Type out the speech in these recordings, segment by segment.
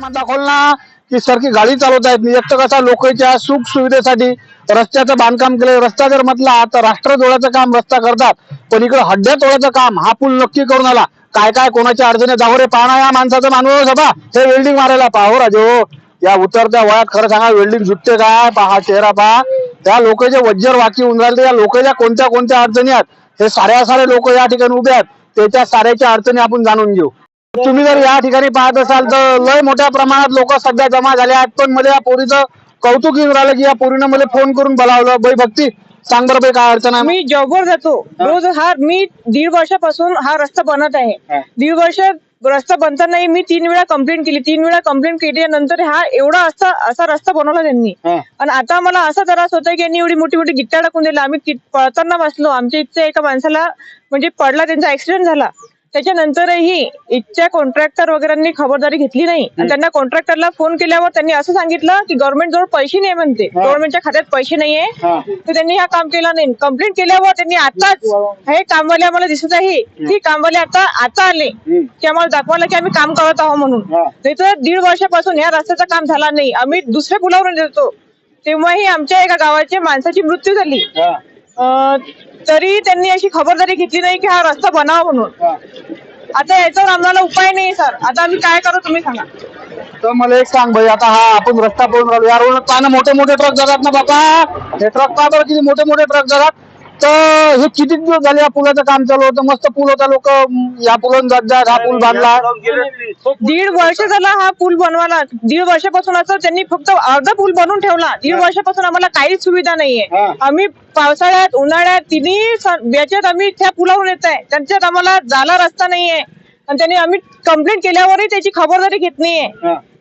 दाखवलं ना की सारखी गाडी चालवत आहेत. म्हणजे एकटं कसा लोकांच्या सुख सुविधेसाठी रस्त्याचं बांधकाम केलं. रस्ता जर म्हटला तर राष्ट्र जोडाचं काम रस्ता करतात. पण इकडे हड्ड्या तोडाचं काम हा पूल नक्की करून आला. काय काय कोणाच्या अडचणी जाऊ रे पाहणा या माणसाचा माणूस होता हे वेल्डिंग मारायला पाहो राजे. हो या उतरत्या वयात खरं सांगा वेल्डिंग झुटते काय? पहा चेहरा पहा. त्या लोकांचे वज्जर वाकी होऊन राहिले. या लोकांच्या कोणत्या कोणत्या अडचणी आहेत? हे साऱ्या सारे लोक या ठिकाणी उभे आहेत. त्याच्या साऱ्याच्या अडचणी आपण जाणून घेऊ. तुम्ही जर या ठिकाणी पाहत असाल तर लय मोठ्या प्रमाणात लोक सध्या जमा झाले आहेत. पण मध्ये या पोरीचं कौतुक येऊन राहिलं की या पोरीनं मला फोन करून बोलावलं. बाई भक्ती सांग बरं बाई काय अडचण आहे. मी जॉबवर जातो. रोज हा मी दीड वर्षापासून हा रस्ता बनत. आहे. दीड वर्ष रस्ता बनतानाही मी तीन वेळा कंप्लेंट केली. तीन वेळा कंप्लेंट केल्यानंतर हा एवढा असा असा रस्ता बनवला त्यांनी. आणि आता मला असा त्रास होता की यांनी एवढी मोठी मोठी गिट्ट्या टाकून दिल्या. आम्ही पळताना वाचलो आमच्या इथच्या एका माणसाला म्हणजे पडला त्यांचा ऍक्सिडेंट झाला. त्याच्यानंतरही इथच्या कॉन्ट्रॅक्टर वगैरेंनी खबरदारी घेतली नाही. आणि त्यांना कॉन्ट्रॅक्टरला फोन केल्यावर त्यांनी असं सांगितलं की गव्हर्नमेंट जवळ पैसे नाही म्हणते. गव्हर्नमेंटच्या खात्यात पैसे नाहीये. तर त्यांनी हा काम केला नाही. कंप्लेंट केल्यावर त्यांनी आताच हे कामवाले आम्हाला दिसत आहे. की कामवाले आता आता आले की आम्हाला दाखवलं की आम्ही काम करत आहोत म्हणून. नाही तर दीड वर्षापासून या रस्त्याचं काम झाला नाही. आम्ही दुसऱ्या पुलावरून येतो. तेव्हाही आमच्या एका गावाची माणसाची मृत्यू झाली. तरी त्यांनी अशी खबरदारी घेतली नाही की हा रस्ता बनावा म्हणून. हा. आता याच्यावर आम्हाला उपाय नाही सर. आता आम्ही काय करू तुम्ही सांगा. तर मला एक सांग भाई आता हा आपण रस्ता पळून राहिलो. या रोड पाहणं मोठे मोठे ट्रक जातात ना बाबा हे ट्रक पहा बरं किती मोठे मोठे ट्रक जातात? तर हे किती दिवस झाले या पुलाचं काम चालू होतं? मस्त पूल होता लोक. या पुलावून जात जात हा पूल बांधला. दीड वर्ष झाला हा पूल बनवायला. दीड वर्षापासून असं त्यांनी फक्त अर्धा पूल बनवून ठेवला. दीड वर्षापासून आम्हाला काहीच सुविधा नाहीये. आम्ही पावसाळ्यात उन्हाळ्यात तिन्ही याच्यात आम्ही त्या पुलावरून येत आहे. त्यांच्यात आम्हाला जायला रस्ता नाहीये. आणि त्यांनी आम्ही कंप्लेंट केल्यावरही त्याची खबरदारी घेत नाहीये.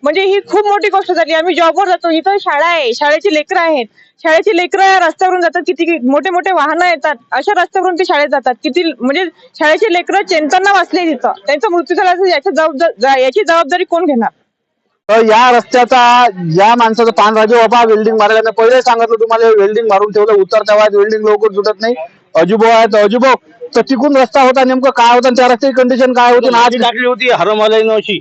म्हणजे ही खूप मोठी गोष्ट झाली. आम्ही जॉबवर जातो. इथं शाळा आहे. शाळेची लेकरं आहेत. शाळेची लेकरं या रस्त्यावरून जातात. किती मोठे मोठे वाहनं येतात. अशा रस्त्यावरून ते शाळेत जातात. किती म्हणजे शाळेची लेकरं चेंताना वाचले तिथं. त्यांचा मृत्यू झाला असेल याची जबाबदारी याची जबाबदारी कोण घेणार? तर या रस्त्याचा या माणसाचं पान राजे बाबा वेल्डिंग मारायला पहिले सांगितलं तुम्हाला वेल्डिंग मारून ठेवलं. उतरत्या वयात वेल्डिंग लवकर सुटत नाही. अजुबो आहे तर अजुबो. तर तिकून रस्ता होता नेमकं काय होता त्या रस्त्याची कंडिशन काय होती आज आज टाकली होती हरमलाईनं अशी.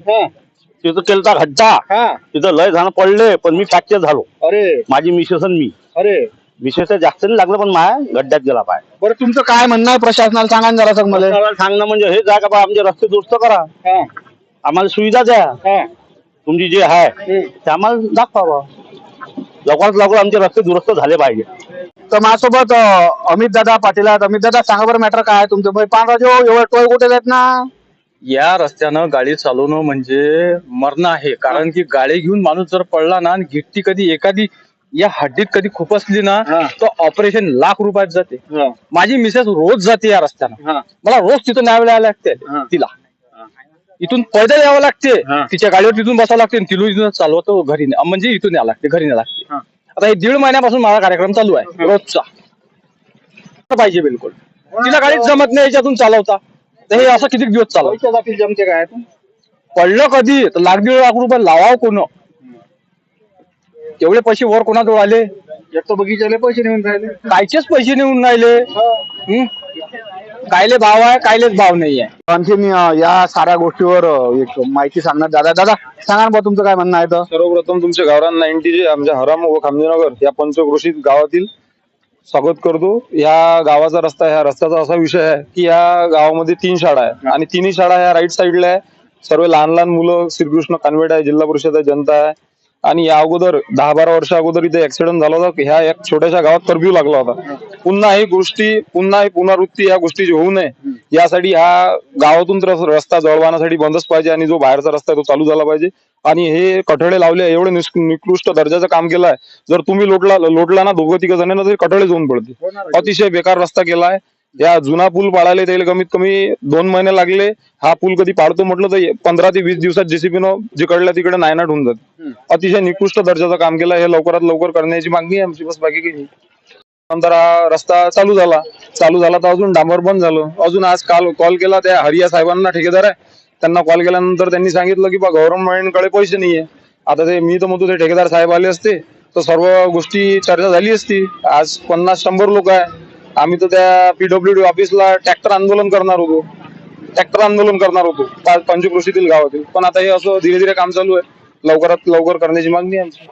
तिथं केलता खड्डा. हा. तिथं लय जण पडले पण मी फ्रॅक्चर झालो. अरे. माझी मिसेस आणि मी. अरे. मिसेस जास्त नाही लागलं पण माया गड्ड्यात गेला पाय. बरं तुमचं काय म्हणणं आहे? प्रशासनाला सांगा ना जरा सर मला. मला सांगणं म्हणजे हे जा का बा आमचे रस्ते दुरुस्त करा. आम्हाला सुविधा द्या. तुमची जे आहे ते आम्हाला दाखवा बा. लवकरात लवकर आमचे रस्ते दुरुस्त झाले पाहिजे. तर माझ्यासोबत अमित दादा पाटील आहेत. अमित दादा सांगा बरं मॅटर काय आहे तुमचं? भाई पांढराजे हो एवढं टोय कुठे आहेत ना? या रस्त्यानं गाडी चालवणं म्हणजे मरण आहे. कारण की गाडी घेऊन माणूस जर पडला ना आणि गिट्टी कधी एखादी या हड्डीत कधी खुपसली ना हा. तर ऑपरेशन लाख रुपयात जाते. माझी मिसेस रोज जाते या रस्त्यानं. मला रोज तिथं न्यावं यावं लागते हा. तिला. इथून पैदल यावं लागते. हा. तिच्या गाडीवर तिथून बसावं लागते आणि तिला इथून चालवतो घरी. म्हणजे इथून यावं लागते घरी न्यावं लागते. आता हे दीड महिन्यापासून माझा कार्यक्रम चालू आहे रोजचा. पाहिजे बिलकुल. तिला गाडीच जमत नाही याच्यातून चालवता. तर हे असं किती दिवस जातील जमते काय पडलं कधी? तर लाख दीड लाख रुपये लावाव कोण? तेवढे पैसे वर कोणाजवळ आले? एक तर बगीच्याला पैसे नेऊन राहिले. कायचेच पैसे नेऊन राहिले. हं? कायले भाव आहे कायलेच भाव नाही आहे आणखीन अं, या साऱ्या गोष्टीवर अं, एक माहिती सांगणार. दादा दादा सांगा ना बुवा तुमचं काय म्हणणं आहे तर सर्वप्रथम तुमचे गावरान नाईन्टी जे आमच्या हराम व खामजीनगर या पंचक्रोशीत गावातील स्वागत करतो. या गावाचा रस्ता ह्या रस्त्याचा असा विषय आहे की या गावामध्ये तीन शाळा आहे. आणि तिन्ही शाळा ह्या राईट साईडला आहे. सर्व लहान लहान मुलं श्रीकृष्ण कॉन्व्हेंट आहे जिल्हा परिषद आहे जनता आहे. आणि या अगोदर दहा बारा वर्षा अगोदर इथे ऍक्सिडेंट झाला होता. ह्या एक छोट्याशा गावात कर्फ्यू लागला होता. पुन्हा ही गोष्टी पुन्हा ही पुनरावृत्ती या गोष्टीची होऊ नये यासाठी हा गावातून तर रस्ता जळवण्यासाठी बंदच पाहिजे आणि जो बाहेरचा रस्ता आहे तो चालू झाला पाहिजे. आणि हे कठडे लावले एवढे निकृष्ट दर्जाचं काम केलं आहे. जर तुम्ही लोटला लोटला ना दोघं तिघ जणांना तरी कठडे जाऊन पडते अतिशय बेकार रस्ता केलाय या जुना पूल पाडायला त्याला कमीत कमी दोन महिने लागले. हा पूल कधी पाडतो म्हटलं तर पंधरा ते वीस दिवसात जेसीबीनं जिकडल्या तिकडे नायनाट होऊन जाते. अतिशय निकृष्ट दर्जाचं काम केलं हे लवकरात लवकर करण्याची मागणी आहे आमची. बस बाकी काही नाही रस्ता चालू झाला. चालू झाला तर अजून डांबर बंद झालं. अजून आज काल कॉल केला त्या हरिया साहेबांना ठेकेदार आहे. त्यांना कॉल केल्यानंतर त्यांनी सांगितलं की बा गव्हर्नमेंटकडे पैसे नाहीये. आता ते मी तर म्हणतो ते ठेकेदार साहेब आले असते. तर सर्व गोष्टी चर्चा झाली असती. आज पन्नास शंभर लोक आहे. आम्ही तर त्या पीडब्ल्यूडी ऑफिसला ट्रॅक्टर आंदोलन करणार होतो. ट्रॅक्टर आंदोलन करणार होतो. पंचकृषीतील गावातील पण आता हे असं धीरे धीरे काम चालू आहे. लवकरात लवकर करण्याची मागणी आहे आमची.